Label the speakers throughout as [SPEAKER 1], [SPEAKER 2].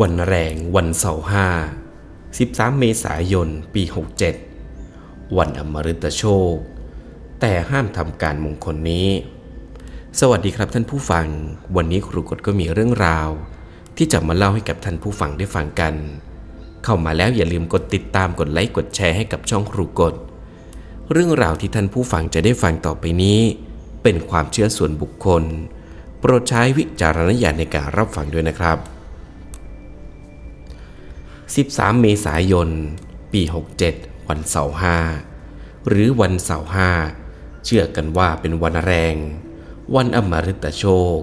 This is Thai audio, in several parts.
[SPEAKER 1] วันแรงวันเสาร์ห้า13 เมษายน ปี 67 วันอมฤตโชค แต่ห้ามทำการมงคลนี้ สวัสดีครับท่านผู้ฟัง วันนี้ครูกฎก็มีเรื่องราว ที่จะมาเล่าให้กับท่านผู้ฟังได้ฟังกัน เข้ามาแล้วอย่าลืมกดติดตามกดไลค์กดแชร์ให้กับช่องครูกฎเรื่องราวที่ท่านผู้ฟังจะได้ฟังต่อไปนี้ เป็นความเชื่อส่วนบุคคล โปรดใช้วิจารณญาณในการรับฟังด้วยนะครับ 13 เมษายน ปี 67 วันเสาร์ห้าหรือวันเสาร์ห้าเชื่อกันว่าเป็นวันแรง วันอมฤตโชค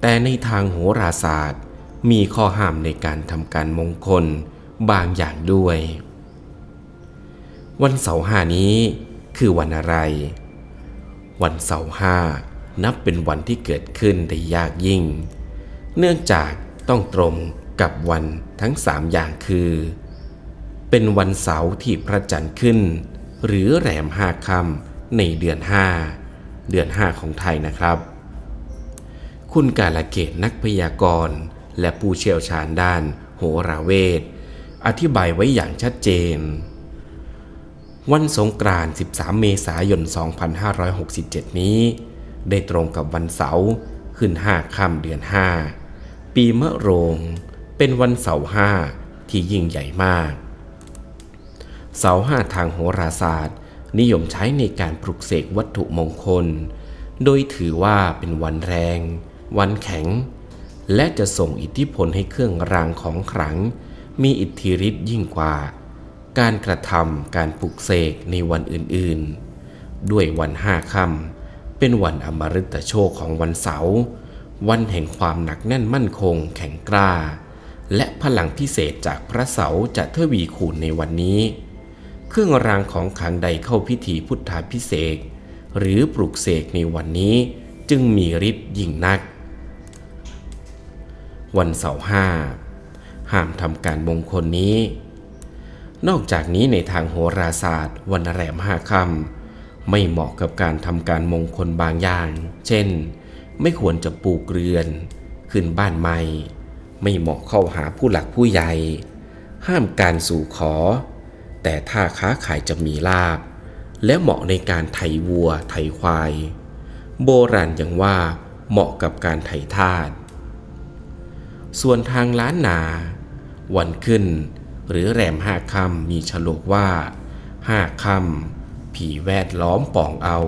[SPEAKER 1] แต่ในทางโหราศาสตร์ มีข้อห้ามในการทำการมงคลบางอย่างด้วย วันเสาร์ห้านี้คือวันอะไร วันเสาร์ห้านับเป็นวันที่เกิดขึ้นได้ยากยิ่ง เนื่องจากต้องตรง กับวันทั้งสามอย่างคือ เป็นวันเสาร์ที่พระจันทร์ขึ้น หรือแรมห้าค่ำในเดือนห้าเดือนห้าของไทยนะครับ คุณกาลเกตนักพยากรณ์ และผู้เชี่ยวชาญด้านโหราเวท อธิบายไว้อย่างชัดเจน วันสงกรานต์13 เมษายน 2567 นี้ ได้ตรงกับวันเสาร์ขึ้นห้าค่ำเดือนห้าปีมะโรง เป็นวันเสาร์ห้าที่ยิ่งใหญ่มาก เสาห้าทางโหราศาสตร์ นิยมใช้ในการปลุกเสกวัตถุมงคล โดยถือว่าเป็นวันแรง วันแข็ง และจะส่งอิทธิพลให้เครื่องรางของขลัง มีอิทธิฤทธิ์ยิ่งกว่า การกระทำการปลุกเสกในวันอื่นๆ ด้วยวันห้าค่ำเป็นวันอมฤตโชคของวันเสาร์วันแห่งความหนักแน่นมั่นคงแข็งกล้า และพลังพิเศษจากพระเสาจะเทวีคูณในวันนี้ เครื่องรางของขลังใดเข้าพิธีพุทธาพิเศษหรือปลุกเสกในวันนี้จึงมีฤทธิ์ยิ่งนัก วันเสาร์ห้าห้ามทำการมงคลนี้ นอกจากนี้ในทางโหราศาสตร์ วันแรมห้าค่ำไม่เหมาะกับการทำการมงคลบางอย่าง เช่น ไม่ควรจะปลูกเรือน ขึ้นบ้านใหม่ ไม่เหมาะเข้าหาผู้หลักผู้ใหญ่ ห้ามการสู่ขอ แต่ถ้าค้าขายจะมีลาบ และเหมาะในการไถวัว ไถควาย โบราณยังว่าเหมาะกับการไถทาสส่วนทางล้านนา วันขึ้น หรือแรมห้าค่ำมีฉลกว่าห้าค่ำผีแวดล้อมป่องเอา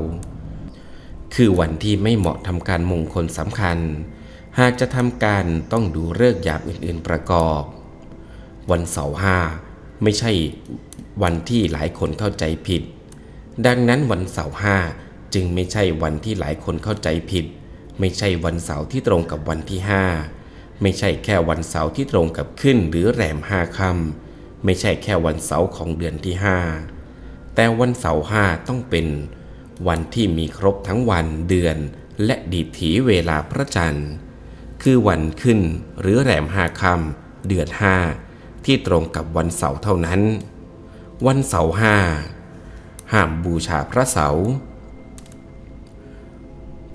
[SPEAKER 1] คือวันที่ไม่เหมาะทำการมงคลสำคัญ หากจะทำการต้องดูเลิกษ์ยามอื่นๆประกอบ วันเสาร์ห้าไม่ใช่วันที่หลายคนเข้าใจผิด ดังนั้นวันเสาร์ห้าจึงไม่ใช่วันที่หลายคนเข้าใจผิด ไม่ใช่วันเสาร์ที่ตรงกับวันที่ห้าไม่ใช่แค่วันเสาร์ที่ตรงกับขึ้นหรือแรมห้าค่ำไม่ใช่แค่วันเสาร์ของเดือนที่ห้าแต่วันเสาร์ห้าต้องเป็นวันที่มีครบทั้งวันเดือนและดีถีเวลาพระจันทร์ คือวันขึ้นหรือแรมห้าค่ำเดือนห้าที่ตรงกับวันเสาร์เท่านั้น วันเสาร์ห้าห้ามบูชาพระเสาร์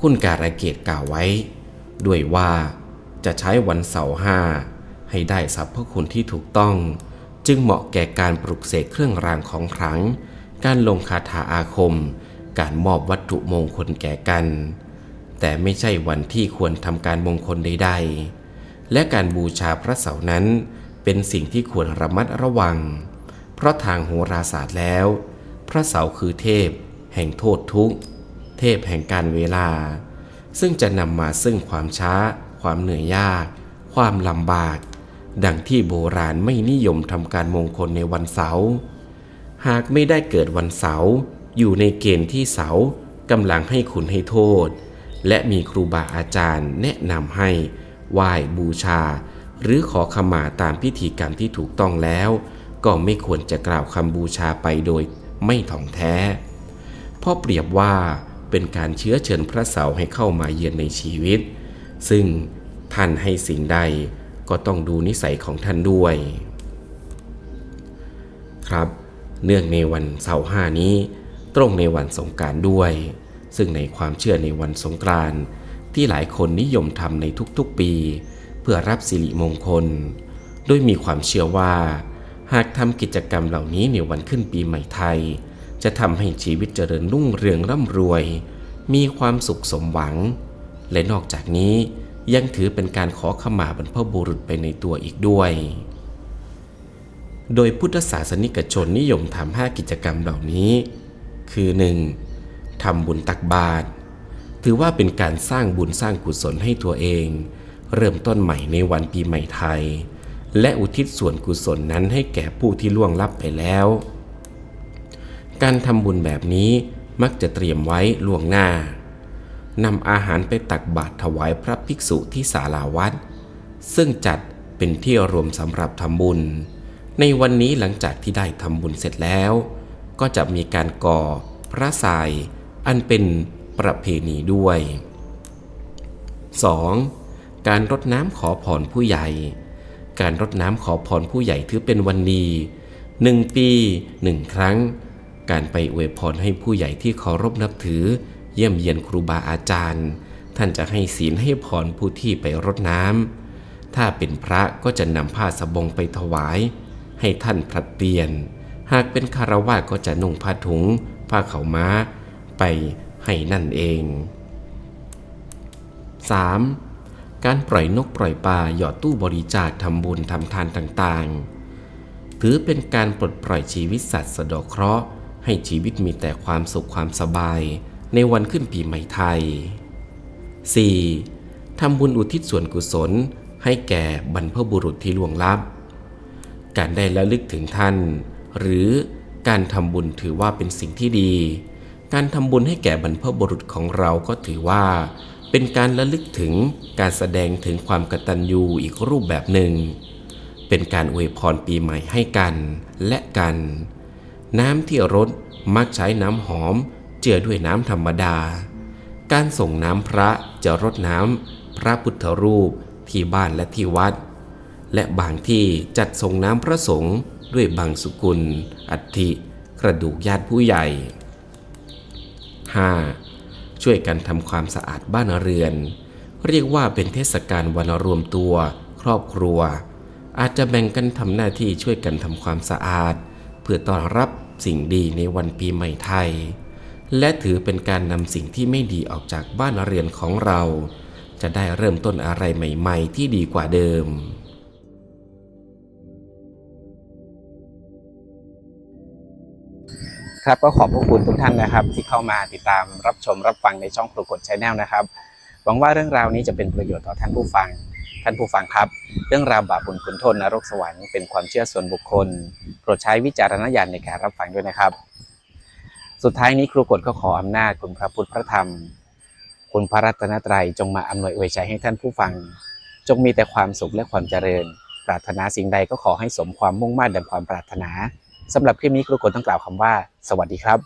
[SPEAKER 1] คุณการะเกตกล่าวไว้ ด้วยว่าจะใช้วันเสาร์ห้าให้ได้สรรพคุณที่ถูกต้อง จึงเหมาะแก่การปลุกเสกเครื่องรางของขลัง การลงคาถาอาคม การมอบวัตถุมงคลแก่กัน แต่ไม่ใช่วันที่ควรทำการมงคลใดๆ และการบูชาพระเสาร์นั้น เป็นสิ่งที่ควรระมัดระวัง เพราะทางโหราศาสตร์แล้ว พระเสาร์คือเทพ แห่งโทษทุกข์ เทพแห่งการเวลา ซึ่งจะนำมาซึ่งความช้า ความเหนื่อยยาก ความลำบาก ดังที่โบราณไม่นิยมทำการมงคลในวันเสาร์หากไม่ได้เกิดวันเสาร์อยู่ในเกณฑ์ที่เสาร์กำลังให้คุณให้โทษ และมีครูบาอาจารย์แนะนำให้ไหว้บูชา หรือขอขมาตามพิธีกรรมที่ถูกต้องแล้ว ก็ไม่ควรจะกล่าวคำบูชาไปโดยไม่ถ่องแท้ เพราะเปรียบว่าเป็นการเชื้อเชิญพระเสาร์ให้เข้ามาเยือนในชีวิต ซึ่งท่านให้สิ่งใดก็ต้องดูนิสัยของท่านด้วย ครับ เนื่องในวันเสาร์ห้านี้ ตรงในวันสงการด้วย ซึ่งในความเชื่อในวันสงกรานต์ที่หลายคนนิยมทำในทุกๆปี เพื่อรับสิริมงคล โดยมีความเชื่อว่า หากทำกิจกรรมเหล่านี้ในวันขึ้นปีใหม่ไทย จะทำให้ชีวิตเจริญรุ่งเรืองร่ำรวย มีความสุขสมหวัง และนอกจากนี้ยังถือเป็นการขอขมาบรรพบุรุษไปในตัวอีกด้วย โดยพุทธศาสนิกชนนิยมทำห้ากิจกรรมเหล่านี้ คือ 1. ทำบุญตักบาตรถือว่าเป็นการสร้างบุญสร้างกุศลให้ตัวเอง เริ่มต้นใหม่ในวันปีใหม่ไทย และอุทิศส่วนกุศลนั้นให้แก่ผู้ที่ล่วงลับไปแล้ว การทำบุญแบบนี้มักจะเตรียมไว้ล่วงหน้านำอาหารไปตักบาตรถวายพระภิกษุที่ศาลาวัด ซึ่งจัดเป็นที่รวมสำหรับทำบุญ ในวันนี้หลังจากที่ได้ทำบุญเสร็จแล้ว ก็จะมีการก่อพระทราย อันเป็นประเพณีด้วย 2. การรดน้ำขอพรผู้ใหญ่ การรดน้ำขอพรผู้ใหญ่ถือเป็นวันดีหนึ่งปีหนึ่งครั้ง การไปอวยพรให้ผู้ใหญ่ที่เคารพนับถือ เยี่ยมเยียนครูบาอาจารย์ ท่านจะให้ศีลให้พรผู้ที่ไปรดน้ำถ้าเป็นพระก็จะนำผ้าสบงไปถวาย ให้ท่านพลัดเปลี่ยน หากเป็นคารวะก็จะนุ่งผ้าถุง ผ้าเขาม้า ไปให้นั่นเอง 3. การปล่อยนกปล่อยปลาหยอดตู้บริจาคทำบุญทำทานต่างๆ ถือเป็นการปลดปล่อยชีวิตสัตว์สะดอกเคราะห์ให้ชีวิตมีแต่ความสุขความสบายในวันขึ้นปีใหม่ไทย 4. ทำบุญอุทิศส่วนกุศลให้แก่บรรพบุรุษที่ล่วงลับ การได้ระลึกถึงท่าน หรือการทำบุญถือว่าเป็นสิ่งที่ดี การทำบุญให้แก่บรรพบุรุษของเราก็ถือว่า เป็นการระลึกถึงการแสดงถึงความกตัญญูอีกรูปแบบหนึ่ง เป็นการอวยพรปีใหม่ให้กันและกัน น้ำที่รดมักใช้น้ำหอมเจือด้วยน้ำธรรมดา การส่งน้ำพระจะรดน้ำพระพุทธรูปที่บ้านและที่วัด และบางที่จัดส่งน้ำพระสงฆ์ด้วยบางสุกุล อัฐิกระดูกญาติผู้ใหญ่ 5. ช่วยกันทำความสะอาดบ้านเรือน เรียกว่าเป็นเทศกาลวันรวมตัว ครอบครัว อาจจะแบ่งกันทำหน้าที่ช่วยกันทำความสะอาด เพื่อต้อนรับสิ่งดีในวันปีใหม่ไทย และถือเป็นการนำสิ่งที่ไม่ดีออกจากบ้านเรือนของเรา จะได้เริ่มต้นอะไรใหม่ ๆ ที่ดีกว่าเดิม
[SPEAKER 2] ครับก็ขอบพระคุณทุกท่านนะครับ ที่เข้ามาติดตามรับชมรับฟังในช่องปรากฏชแนลนะครับ หวังว่าเรื่องราวนี้จะเป็นประโยชน์ต่อท่านผู้ฟัง ท่านผู้ฟังครับ เรื่องราวบาปบุญคุณโทษนรกสวรรค์เป็นความเชื่อส่วนบุคคล โปรดใช้วิจารณญาณในการรับฟังด้วยนะครับ สุดท้ายนี้ครูกฎก็ขออำนาจคุณพระพุทธพระธรรม คุณพระรัตนตรัยจงมาอำนวยอวยใจให้ท่านผู้ฟัง จงมีแต่ความสุขและความเจริญ ปรารถนาสิ่งใดก็ขอให้สมความมุ่งมั่นดังความปรารถนา สำหรับคลิปนี้ครูกฎต้องกล่าวคำว่า สวัสดีครับ